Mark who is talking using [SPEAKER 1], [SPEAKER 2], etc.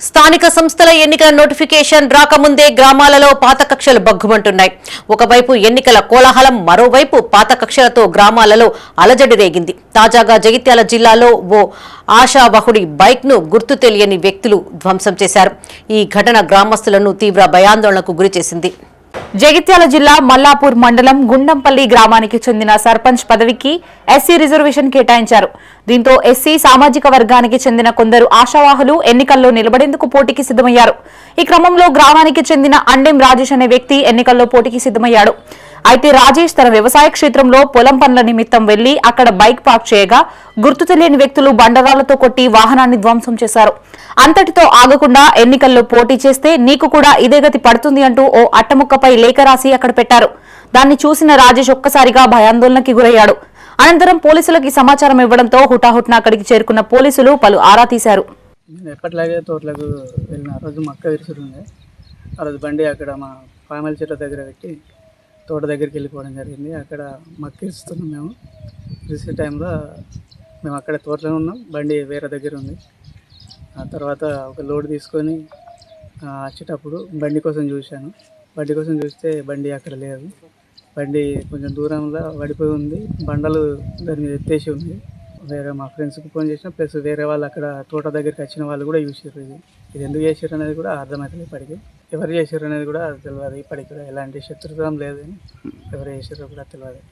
[SPEAKER 1] స్థానిక సంస్థల ఎన్నికల నోటిఫికేషన్ రాకముందే గ్రామాలలో పాత కక్షలు బగ్గుమంటున్నాయి ఒకవైపు ఎన్నికల కోలాహలం మరోవైపు పాత కక్షలతో గ్రామాలలో అలజడి రేగింది. తాజాగా జగిత్యాల జిల్లాలో ఓ ఆశావహుడి బైక్ను గుర్తు తెలియని వ్యక్తులు ధ్వంసం చేశారు. ఈ ఘటన గ్రామస్తులను తీవ్ర భయాందోళనకు గురిచేసింది
[SPEAKER 2] జగిత్యాల జిల్లా మల్లాపూర్ మండలం గుండంపల్లి గ్రామానికి చెందిన సర్పంచ్ పదవికి ఎస్సీ రిజర్వేషన్ కేటాయించారు. దీంతో ఎస్సీ సామాజిక వర్గానికి చెందిన కొందరు ఆశావాహులు ఎన్నికల్లో నిలబడేందుకు పోటీకి సిద్దమయ్యారు ఈ క్రమంలో గ్రామానికి చెందిన అండెం రాజేష్ అనే వ్యక్తి ఎన్నికల్లో పోటీకి సిద్దమయ్యాడు అయితే రాజేష్ తన వ్యవసాయ క్షేత్రంలో పొలం పనుల నిమిత్తం వెళ్ళి అక్కడ బైక్ పార్క్ చేయగా గుర్తు తెలియని వ్యక్తులు బండరాలతో కొట్టి వాహనాన్ని ధ్వంసం చేశారు. అంతటితో ఆగకుండా ఎన్నికల్లో పోటీ చేస్తే నీకు కూడా ఇదే గతి పడుతుంది అంటూ ఓ అట్టముక్కపై లేఖ రాసి అక్కడ పెట్టారు. దాన్ని చూసిన రాజేష్ ఒక్కసారిగా భయాందోళనకి గురయ్యాడు. అనంతరం పోలీసులకు సమాచారం ఇవ్వడంతో హుటాహుట్న అక్కడికి చేరుకున్న పోలీసులు పలు ఆరా తీశారు.
[SPEAKER 3] నేను ఎప్పటిలాగే తోటలకు వెళ్ళిన ఆ రోజు మక్క విరుసుండే ఆ రోజు బండి అక్కడ మా పామల చెట్ల దగ్గర పెట్టి తోట దగ్గరికి వెళ్ళిపోవడం జరిగింది. అక్కడ మక్క ఇరుస్తున్నాం మేము. ఇరిసే టైంలో మేము అక్కడ తోటలో ఉన్నాం. బండి వేరే దగ్గర ఉంది. ఆ తర్వాత ఒక లోడ్ తీసుకొని వచ్చేటప్పుడు బండి కోసం చూశాను. బండి కోసం చూస్తే బండి అక్కడ లేదు. బండి కొంచెం దూరంలో పడిపోయి ఉంది. బండలు దాని మీద ఎత్తేసి ఉంది. వేరే మా ఫ్రెండ్స్కి ఫోన్ చేసిన ప్లస్ వేరే వాళ్ళు అక్కడ తోట దగ్గరికి వచ్చిన వాళ్ళు కూడా చూసారు ఇది ఇది ఎందుకు చేసారు అనేది కూడా అర్థమవుతుంది ఇప్పటికి. ఎవరు చేసారు అనేది కూడా తెలియదు ఇప్పటికి కూడా ఎలాంటి శత్రుత్వం లేదు ఎవరు చేశారో కూడా తెలియదు